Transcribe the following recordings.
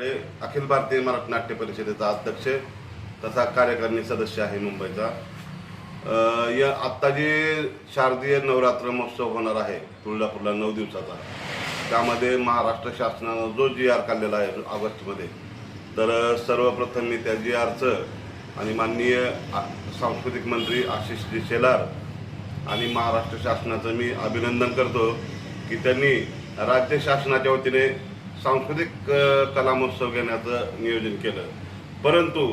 कडे अखिल भारतीय मराठी नाट्य परिषदेचा अध्यक्ष तसा कार्यकारिणी सदस्य आहे मुंबईचा. या आत्ता जे शारदीय नवरात्र महोत्सव होणार आहे तुळजापूरला नऊ दिवसाचा त्यामध्ये महाराष्ट्र शासनानं जो जी आर काढलेला आहे ऑगस्टमध्ये तर सर्वप्रथम मी त्या जी आरचं आणि माननीय सांस्कृतिक मंत्री आशिषजी शेलार आणि महाराष्ट्र शासनाचं मी अभिनंदन करतो की त्यांनी राज्य शासनाच्या वतीने सांस्कृतिक कलामहोत्सव कला महोत्सव घेण्याचं नियोजन केलं. परंतु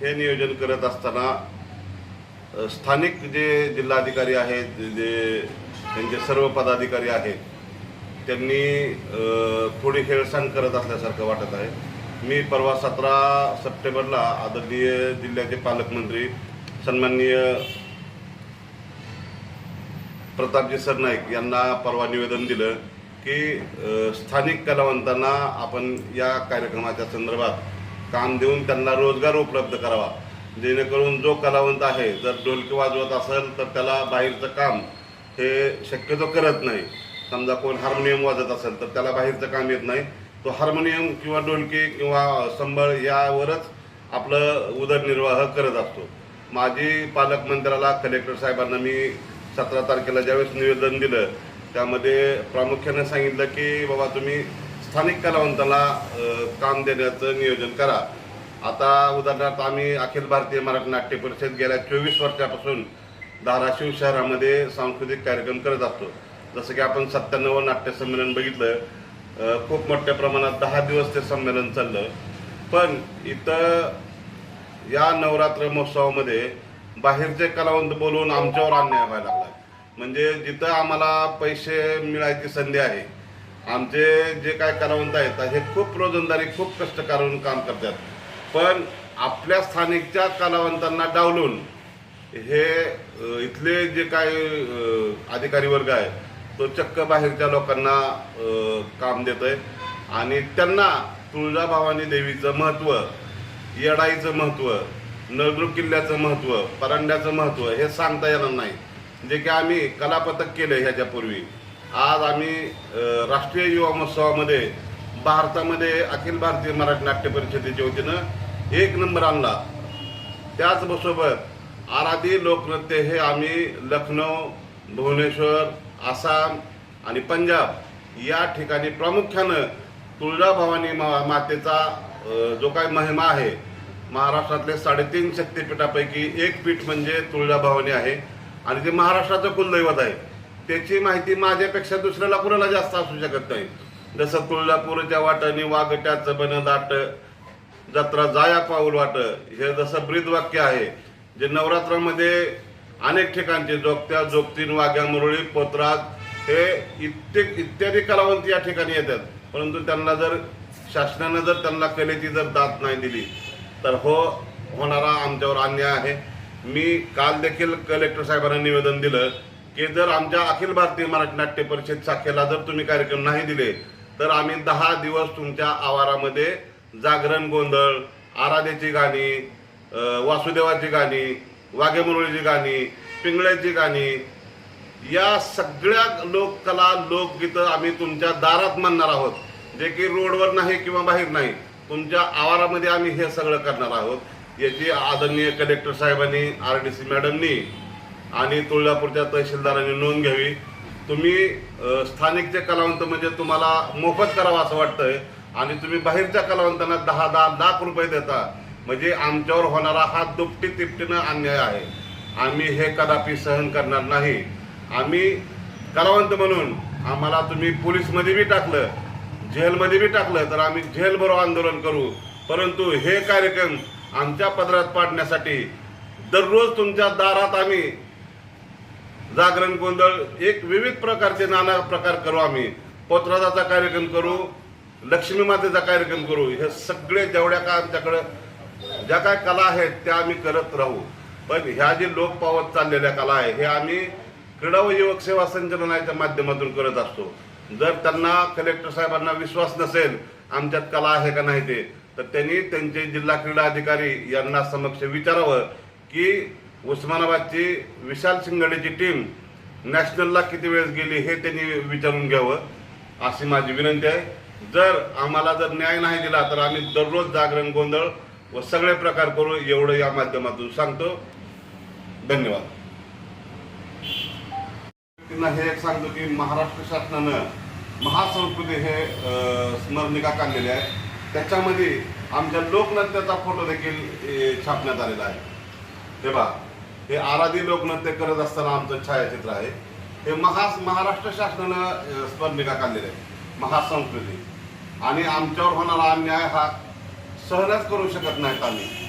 हे नियोजन करत असताना स्थानिक जे जिल्हाधिकारी आहेत जे त्यांचे सर्व पदाधिकारी आहेत त्यांनी थोडी हेळसांड करत असल्यासारखं वाटत आहे. मी परवा सतरा सप्टेंबरला आदरणीय जिल्ह्याचे पालकमंत्री सन्माननीय प्रतापजी सरनाईक यांना परवा निवेदन दिलं. की स्थानिक कलावंतांना आपण या कार्यक्रमाच्या संदर्भात काम देऊन त्यांना रोजगार उपलब्ध करावा. जेणेकरून जो कलावंत आहे जर ढोलकी वाजवत असेल तर त्याला बाहेरचं काम हे शक्यतो करत नाही. समजा कोण हार्मोनियम वाजत असेल तर त्याला बाहेरचं काम येत नाही. तो हार्मोनियम किंवा ढोलकी किंवा संबळ यावरच आपलं उदरनिर्वाह करत असतो. माजी पालकमंत्र्याला कलेक्टर साहेबांना मी सतरा तारखेला ज्यावेळेस निवेदन दिलं त्यामध्ये प्रामुख्याने सांगितलं की बाबा तुम्ही स्थानिक कलावंताला काम देण्याचं नियोजन करा. आता उदाहरणार्थ आम्ही अखिल भारतीय मराठी नाट्य परिषद गेल्या चोवीस वर्षापासून धाराशिव शहरामध्ये सांस्कृतिक कार्यक्रम करत असतो. जसं की आपण सत्त्याण्णव नाट्य संमेलन बघितलं खूप मोठ्या प्रमाणात दहा दिवस ते संमेलन चाललं. पण इथं या नवरात्र महोत्सवामध्ये बाहेरचे कलावंत बोलवून आमच्यावर अन्याय व्हायला लागला म्हणजे जिथं आम्हाला पैसे मिळायची संधी आहे आमचे जे काय कलावंत आहेत हे खूप रोजंदारी खूप कष्ट करून काम करतात. पण आपल्या स्थानिकच्या कलावंतांना डावलून हे इथले जे काय अधिकारी वर्ग आहे तो चक्क बाहेरच्या लोकांना काम देत आहे आणि त्यांना तुळजाभवानी देवीचं महत्त्व येडाईचं महत्त्व नळदुर्ग किल्ल्याचं महत्त्व परांड्याचं महत्त्व हे सांगता येणार नाही. जे की आम्ही कलापथक केलं ह्याच्यापूर्वी. आज आम्ही राष्ट्रीय युवा महोत्सवामध्ये भारतामध्ये अखिल भारतीय मराठी नाट्य परिषदेच्या वतीनं एक नंबर आणला. त्याचबरोबर आराधी लोकनृत्य हे आम्ही लखनौ भुवनेश्वर आसाम आणि पंजाब या ठिकाणी प्रामुख्यानं तुळजाभवानी मा मातेचा जो काय महिमा आहे महाराष्ट्रातले साडेतीन शक्तिपीठापैकी एक पीठ म्हणजे तुळजाभवानी आहे. आणि ते महाराष्ट्राचं कुलदैवत आहे. त्याची माहिती माझ्यापेक्षा दुसऱ्याला कुणाला जास्त असू शकत नाही. जसं तुळजापूरच्या वाटाने वाघट्याचं बन दाट जत्रा जाया पाऊल वाट हे जसं ब्रीद वाक्य आहे जे नवरात्रामध्ये अनेक ठिकाणचे जोगत्या जोगतीन वाघ्या मुरळी पोत्रात हे इत्येक इत्यादी कलावंत या ठिकाणी येतात. परंतु त्यांना जर शासनानं जर त्यांना कलेची जर दात नाही दिली तर हो होणारा आमच्यावर अन्याय आहे. मी काल देखील कलेक्टर साहेबांना निवेदन दिलं की जर आमच्या अखिल भारतीय मराठी नाट्य परिषद शाखेला जर तुम्ही कार्यक्रम नाही दिले तर आम्ही दहा दिवस तुमच्या आवारामध्ये जागरण गोंधळ आराध्याची गाणी वासुदेवाची गाणी वाघेमुरळीची गाणी पिंगळ्याची गाणी या सगळ्या लोककला लोकगीतं आम्ही तुमच्या दारात मानणार आहोत. जे की रोडवर नाही किंवा बाहेर नाही तुमच्या आवारामध्ये आम्ही हे सगळं करणार आहोत. याची आदरणीय कलेक्टर साहेबांनी आर डी सी मॅडमनी आणि तुळजापूरच्या तहसीलदारांनी नोंद घ्यावी. तुम्ही स्थानिक स्थानिकचे कलावंत म्हणजे तुम्हाला मोफत करावं असं वाटतंय आणि तुम्ही बाहेरच्या कलावंतांना दहा दहा लाख रुपये देता म्हणजे आमच्यावर होणारा हा दुपटी तिपटीनं अन्याय आहे. आम्ही हे कदापि सहन करणार नाही. आम्ही कलावंत म्हणून आम्हाला तुम्ही पोलीसमध्ये बी टाकलं जेलमध्ये बी टाकलं तर आम्ही जेलभरो आंदोलन करू. परंतु हे कार्यक्रम आमच्या पदरात पाडण्यासाठी दररोज तुमच्या दारात आम्ही जागरण गोंधळ एक विविध प्रकारचे नाना प्रकार करू आम्ही. पोत्राचा कार्यक्रम करू लक्ष्मी मातेचा कार्यक्रम करू. हे सगळे जेवढ्या काय आमच्याकडं ज्या काय कला आहेत त्या आम्ही करत राहू. पण ह्या जे लोक पावत चाललेल्या कला आहे हे आम्ही क्रीडा व युवक सेवा संचालनाच्या माध्यमातून करत असतो. जर त्यांना कलेक्टर साहेबांना विश्वास नसेल आमच्यात कला आहे का नाही ते तर त्यांनी त्यांचे जिल्हा क्रीडा अधिकारी यांना समक्ष विचारावं की उस्मानाबादची विशाल शिंगडेची टीम नॅशनलला किती वेळेस गेली हे त्यांनी विचारून घ्यावं अशी माझी विनंती आहे. जर आम्हाला जर न्याय नाही दिला तर आम्ही दररोज जागरण गोंधळ व सगळे प्रकार करू एवढं या माध्यमातून सांगतो. धन्यवाद. त्यांना हे एक सांगतो की महाराष्ट्र शासनानं महासंस्कृती हे स्मरणिका काढलेली आहे. त्याच्यामध्ये आमच्या लोकनृत्याचा फोटो देखील छापण्यात आलेला आहे. हे बघा हे आराधी लोकनृत्य करत असताना आमचं छायाचित्र आहे. हे महा महाराष्ट्र शासनानं स्पर्धिका काढलेलं आहे. महासंस्कृती. आणि आमच्यावर होणारा अन्याय हा सहनच करू शकत नाहीत आम्ही.